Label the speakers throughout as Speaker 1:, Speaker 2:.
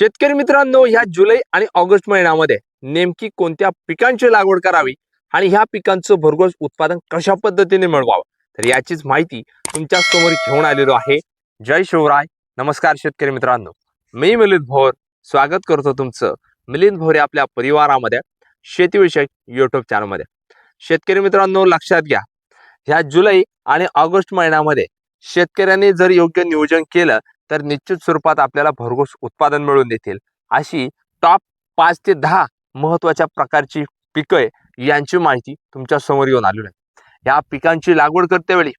Speaker 1: शेतकरी मित्रांनो ह्या जुलै आणि ऑगस्ट महिन्यामध्ये नेमकी कोणत्या पिकांची लागवड करावी आणि ह्या पिकांचं भरघोस उत्पादन कशा पद्धतीने मिळवावं? तर याचीच माहिती तुमच्यासमोर घेऊन आलेलो आहे. जय शिवराय. नमस्कार शेतकरी मित्रांनो. मी मिलिंद भोर. स्वागत करतो तुमचं मिलिंद भोर आपल्या परिवारामध्ये शेतीविषयक युट्यूब चॅनलमध्ये शेतकरी मित्रांनो लक्षात घ्या. ह्या जुलै आणि ऑगस्ट महिन्यामध्ये शेतकऱ्यांनी जर योग्य नियोजन केलं तर निश्चित स्वरूपात आपल्याला भरघोस उत्पादन मिळून देतील. अशी टॉप पाच ते दहा महत्त्वाच्या प्रकारची पिकं आहे, यांची माहिती तुमच्यासमोर येऊन आलेली आहे या पिकांची लागवड करते वेळी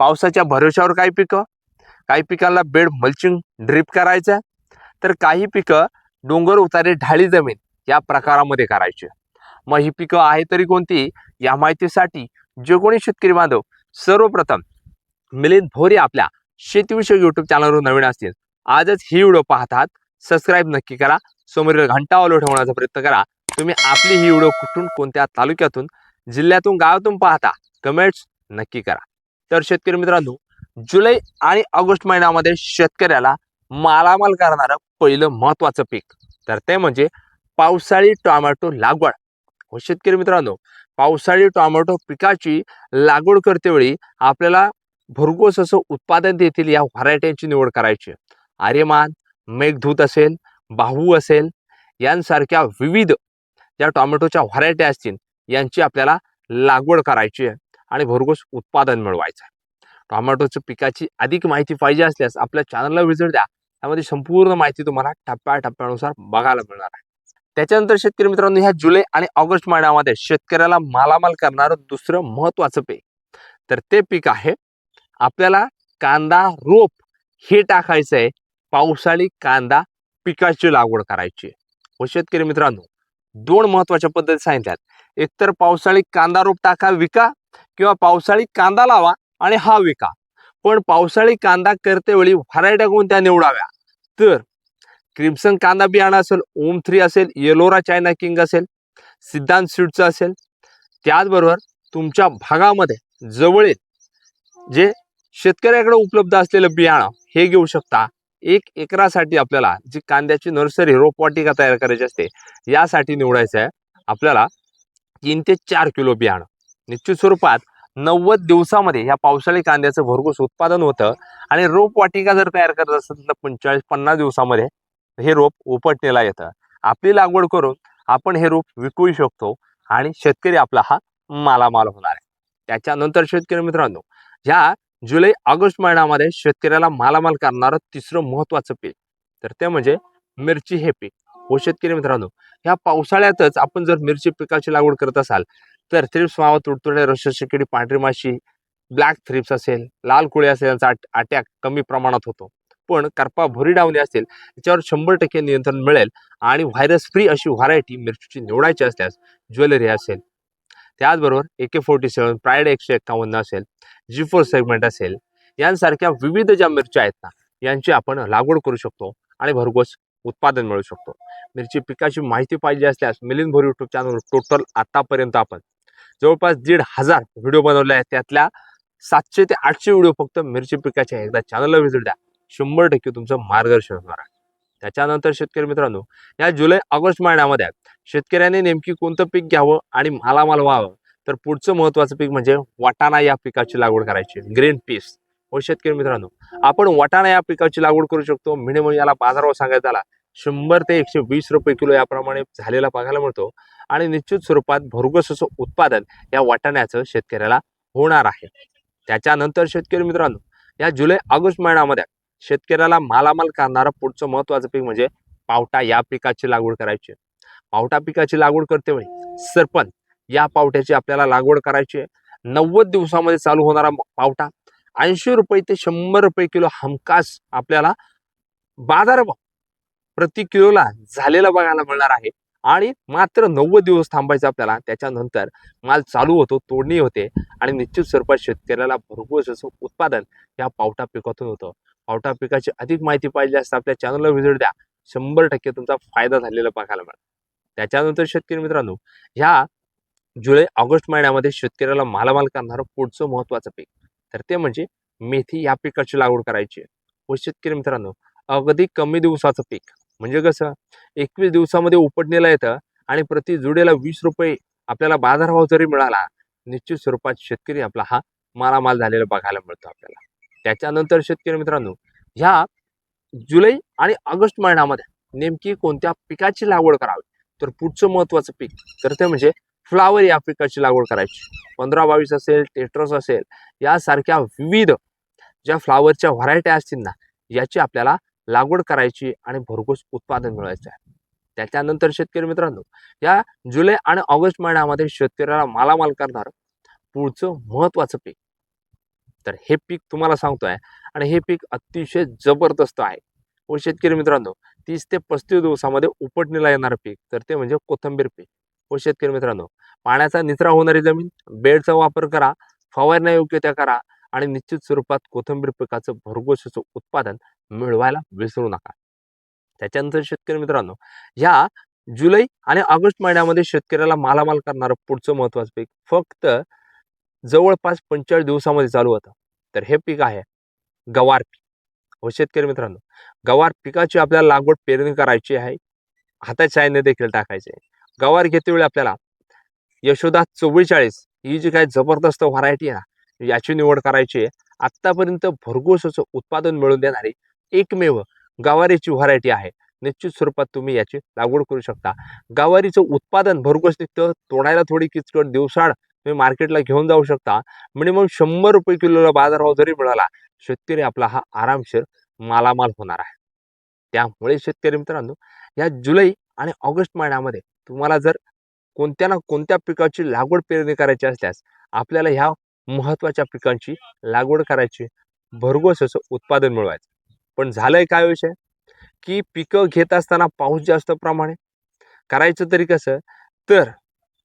Speaker 1: पावसाच्या भरोशावर काही पिकं काही पिकांना बेड मल्चिंग ड्रिप करायचं तर काही पिकं डोंगर उतारे ढाळी जमीन या प्रकारामध्ये करायची. मग ही पिकं आहे तरी कोणती? या माहितीसाठी जे कोणी शेतकरी बांधव सर्वप्रथम मिलिंद भोरे आपल्या शेतीविषयक युट्यूब चॅनलवर नवीन असतील आजच ही व्हिडिओ पाहतात. सबस्क्राईब नक्की करा. समोरील घंटा ऑलो ठेवण्याचा प्रयत्न करा. तुम्ही आपली ही व्हिडिओ कुठून कोणत्या तालुक्यातून जिल्ह्यातून गावातून पाहता कमेंट्स नक्की करा. तर शेतकरी मित्रांनो जुलै आणि ऑगस्ट महिन्यामध्ये शेतकऱ्याला मालामाल करणारं पहिलं महत्वाचं पीक. तर ते म्हणजे पावसाळी टोमॅटो लागवड. हो शेतकरी मित्रांनो पावसाळी टोमॅटो पिकाची लागवड करतेवेळी आपल्याला भरघोस असं उत्पादन देतील या व्हरायट्यांची निवड करायची आर्यमान मेघदूत असेल बाहू असेल यांसारख्या विविध ज्या टोमॅटोच्या व्हरायट्या असतील यांची आपल्याला लागवड करायची आहे आणि भरघोस उत्पादन मिळवायचं आहे. टोमॅटोच्या पिकाची अधिक माहिती पाहिजे असल्यास आपल्या चॅनलला व्हिजिट द्या. त्यामध्ये संपूर्ण माहिती तुम्हाला टप्प्याटप्प्यानुसार बघायला मिळणार आहे. त्याच्यानंतर शेतकरी मित्रांनो ह्या जुलै आणि ऑगस्ट महिन्यामध्ये शेतकऱ्याला मालामाल करणारं दुसरं महत्वाचं पीक. तर ते पीक आहे आपल्याला कांदा रोप हे टाकायचं आहे पावसाळी कांदा पिकाची लागवड करायची. आहे व शेतकरी मित्रांनो दोन महत्त्वाच्या पद्धती सांगितल्यात. एकतर पावसाळी कांदा रोप टाका विका. किंवा पावसाळी कांदा लावा आणि हा विका. पण पावसाळी कांदा करतेवेळी व्हरायट्या कोणत्या निवडाव्या? तर क्रिम्सन कांदा बियाणं असेल ओम थ्री असेल येलोरा चायना किंग असेल सिद्धांत सीडचं असेल. त्याचबरोबर तुमच्या भागामध्ये जवळील जे शेतकऱ्याकडे उपलब्ध असलेलं बियाणं हे घेऊ शकता. एक एकरासाठी आपल्याला जी कांद्याची नर्सरी रोपवाटिका तयार करायची असते यासाठी निवडायचं आहे. आपल्याला तीन ते चार किलो बियाणं. निश्चित स्वरूपात नव्वद दिवसामध्ये या पावसाळी कांद्याचं भरघोस उत्पादन होतं आणि रोपवाटिका जर तयार करत असेल तर पंचेचाळीस पन्नास दिवसामध्ये हे रोप उपटणीला येतं. आपली लागवड करून आपण हे रोप विकू शकतो आणि शेतकरी आपला हा मालामाल होणार आहे. त्याच्यानंतर शेतकरी मित्रांनो ह्या जुलै ऑगस्ट महिन्यामध्ये शेतकऱ्याला मालामाल करणारं तिसरं महत्वाचं पीक. तर ते म्हणजे मिरची हे पीक. हो शेतकरी मित्रांनो ह्या पावसाळ्यातच आपण जर मिरची पिकाची लागवड करत असाल तर थ्रिप्स मावा तुडतुडे रसशिकिडी पांढरी माशी ब्लॅक थ्रिप्स असेल लाल कुळे असेल यांचा अटॅक कमी प्रमाणात होतो. पण करपा भुरी डावणी असेल याच्यावर शंभर टक्के नियंत्रण मिळेल आणि व्हायरस फ्री अशी व्हरायटी मिरचीची निवडायची असल्यास ज्वेलरी असेल त्याचबरोबर ए के फोर्टी सेवन प्रायड एकशे एक्कावन्न असेल जी फोर सेगमेंट असेल यांसारख्या विविध ज्या मिरच्या आहेत ना यांची आपण लागवड करू शकतो आणि भरघोस उत्पादन मिळू शकतो. मिरची पिकाची माहिती पाहिजे असल्यास Milind Bhor YouTube channel total आतापर्यंत आपण जवळपास दीड हजार व्हिडिओ बनवले आहेत. त्यातल्या सातशे ते आठशे व्हिडिओ फक्त मिरची पिकाचे एकदा चॅनलला व्हिजिट द्या. शंभर टक्के तुमचं मार्गदर्शन होणार आहे. त्याच्यानंतर शेतकरी मित्रांनो या जुलै ऑगस्ट महिन्यामध्ये शेतकऱ्याने नेमकी कोणतं पीक घ्यावं आणि मालामाल व्हावं? तर पुढचं महत्वाचं पीक म्हणजे वाटाणा या पिकाची लागवड करायची. ग्रीन पीस व शेतकरी मित्रांनो आपण वाटाणा या पिकाची लागवड करू शकतो. मिनिमम याला बाजारावर सांगायचा झाला. शंभर ते एकशे वीस रुपये किलो याप्रमाणे झालेला बघायला मिळतो. आणि निश्चित स्वरूपात भरघोस असं उत्पादन या वाटाण्याचं शेतकऱ्याला होणार आहे. त्याच्यानंतर शेतकरी मित्रांनो या जुलै ऑगस्ट महिन्यामध्ये शेतकऱ्याला मालामाल करणारं पुढचं महत्वाचं पीक म्हणजे पावटा या पिकाची लागवड करायची. पावटा पिकाची लागवड करते वेळी सरपण या पावट्याची आपल्याला लागवड करायची आहे. नव्वद दिवसामध्ये चालू होणारा पावटा ऐंशी रुपये ते शंभर रुपये किलो हमखास आपल्याला बाजार प्रति किलोला झालेला बघायला मिळणार आहे. आणि मात्र नव्वद दिवस थांबायचं आपल्याला त्याच्यानंतर माल चालू होतो तोडणी होते. आणि निश्चित स्वरूपात शेतकऱ्याला भरपूर असं उत्पादन या पावटा पिकातून होतं. पावटा पिकाची अधिक माहिती पाहिजे असता आपल्या चॅनलला व्हिजिट द्या. शंभर टक्के तुमचा फायदा झालेला बघायला मिळेल. त्याच्यानंतर शेतकरी मित्रांनो ह्या जुलै ऑगस्ट महिन्यामध्ये शेतकऱ्याला मालामाल करणारं पुढचं महत्वाचं पीक. तर ते म्हणजे मेथी या पिकाची लागवड करायची. व शेतकरी मित्रांनो अगदी कमी दिवसाचं पीक. म्हणजे कसं? एकवीस दिवसामध्ये उपटणीला येतं आणि प्रति जुडेला वीस रुपये आपल्याला बाजारभाव जरी मिळाला निश्चित स्वरूपात शेतकरी आपला हा मालामाल झालेला बघायला मिळतो आपल्याला. त्याच्यानंतर शेतकरी मित्रांनो ह्या जुलै आणि ऑगस्ट महिन्यामध्ये नेमकी कोणत्या पिकाची लागवड करावी? तर पुढचं महत्वाचं पीक तर ते म्हणजे फ्लावर या पिकाची लागवड करायची. पंधरा बावीस असेल टेट्रस असेल यासारख्या विविध ज्या फ्लावरच्या व्हरायटी असतील ना याची आपल्याला लागवड करायची आणि भरघोस उत्पादन मिळवायचं आहे. त्याच्यानंतर शेतकरी मित्रांनो या जुलै आणि ऑगस्ट महिन्यामध्ये शेतकऱ्याला मालामाल करणार पुढचं महत्वाचं पीक तर हे पीक तुम्हाला सांगतोय आणि हे पीक अतिशय जबरदस्त आहे. व शेतकरी मित्रांनो तीस ते पस्तीस दिवसामध्ये उपटणीला येणारं पीक तर ते म्हणजे कोथंबीर पीक. व शेतकरी मित्रांनो पाण्याचा निचरा होणारी जमीन बेडचा वापर करा फवारण्या योग्य त्या करा आणि निश्चित स्वरूपात कोथंबीर पिकाचं भरघोस उत्पादन मिळवायला विसरू नका. त्याच्यानंतर शेतकरी मित्रांनो ह्या जुलै आणि ऑगस्ट महिन्यामध्ये शेतकऱ्याला मालामाल करणारं पुढचं महत्वाचं पीक फक्त जवळपास पंचेचाळीस दिवसामध्ये चालू होतं. तर हे पीक आहे गवार पीक. हो शेतकरी मित्रांनो गवार पिकाची आपल्याला लागवड पेरणी करायची आहे. हाताच्या शाईने देखील टाकायचे गवार घेतेवेळी आपल्याला यशोदा चव्वेचाळीस ही जी काही जबरदस्त व्हरायटी आहे ना याची निवड करायची आहे. आत्तापर्यंत भरघोसचं उत्पादन मिळवून देणारी एकमेव गवारीची व्हरायटी आहे. निश्चित स्वरूपात तुम्ही याची लागवड करू शकता. गवारीचं उत्पादन भरघोस निघतं तोडायला थोडी किचकट दिवसाड तुम्ही मार्केटला घेऊन जाऊ शकता. मिनिमम शंभर रुपये किलोला बाजारभाव जरी मिळाला शेतकरी आपला हा आरामशीर मालामाल होणार आहे. त्यामुळे शेतकरी मित्रांनो या जुलै आणि ऑगस्ट महिन्यामध्ये तुम्हाला जर कोणत्या ना कोणत्या पिकाची लागवड पेरणी करायची असल्यास आपल्याला ह्या महत्त्वाच्या पिकांची लागवड करायची भरघोस असं उत्पादन मिळवायचं. पण झालंय काय विषय? की पिकं घेत असताना पाऊस जास्त प्रमाणे करायचं तरी कसं? तर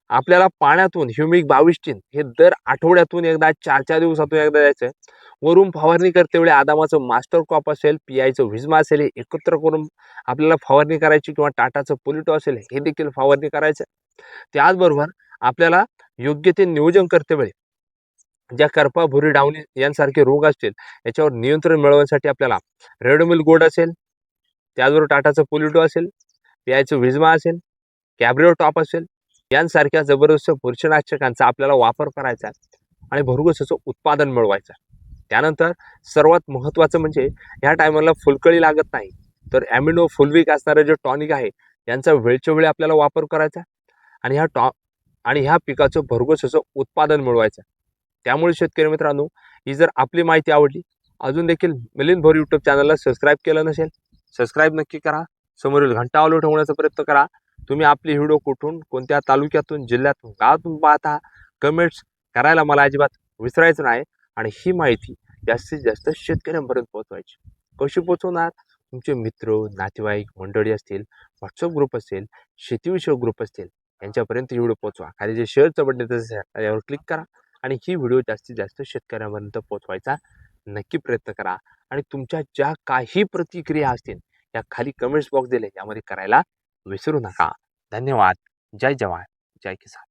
Speaker 1: आपल्याला पाण्यातून ह्युमिक बावीस हे दर आठवड्यातून एकदा चार चार दिवसातून एकदा द्यायचं वरून फवारणी करते वेळी आदामाचं मास्टर क्रॉप असेल पियायचं व्हिजमा असेल हे एकत्र करून आपल्याला फवारणी करायची किंवा टाटाचं पोलिटो असेल हे देखील फवारणी करायचं. त्याचबरोबर आपल्याला योग्य ते नियोजन करते वेळी ज्या करपा भुरी डावणी यांसारखे रोग असतील याच्यावर नियंत्रण मिळवण्यासाठी आपल्याला रेडोमिल गोड असेल त्याचबरोबर टाटाचं पोलिटो असेल पियायचं व्हिजमा असेल कॅब्रिओ टॉप असेल यांसारख्या जबरदस्त बुरशीनाशकांचा आपल्याला वापर करायचा आणि भरघोस असं उत्पादन मिळवायचं त्यानंतर सर्वात महत्त्वाचं म्हणजे ह्या टायमाला फुलकळी लागत नाही. तर ॲमिनो फुलविक असणारं जे टॉनिक आहे यांचा वेळच्या वेळी आपल्याला वापर करायचा आणि ह्या टॉ आणि ह्या पिकाचं भरघोस असं उत्पादन मिळवायचं त्यामुळे शेतकरी मित्रांनो ही जर आपली माहिती आवडली अजून देखील मिलिंद भोर यूट्यूब चॅनलला सबस्क्राईब केलं नसेल सबस्क्राईब नक्की करा. समोरील घंटा आलो ठेवण्याचा प्रयत्न करा. तुम्ही आपले व्हिडिओ कुठून कोणत्या तालुक्यातून जिल्ह्यातून गावातून पाहता कमेंट्स करायला मला अजिबात विसरायचं नाही. आणि ही माहिती जास्तीत जास्त शेतकऱ्यांपर्यंत पोहोचवायची. कशी पोहोचवणार? तुमचे मित्र नातेवाईक मंडळी असतील व्हॉट्सअप ग्रुप असेल शेतीविषयक ग्रुप असतील यांच्यापर्यंत व्हिडिओ पोहोचवा. खाली जे शेअरचं बटन येतं यावर क्लिक करा आणि ही व्हिडिओ जास्तीत जास्त शेतकऱ्यांपर्यंत पोहोचवायचा नक्की प्रयत्न करा. आणि तुमच्या ज्या काही प्रतिक्रिया असतील या खाली कमेंट्स बॉक्स दिले यामध्ये करायला विसरू नका धन्यवाद जय जवान जय किसान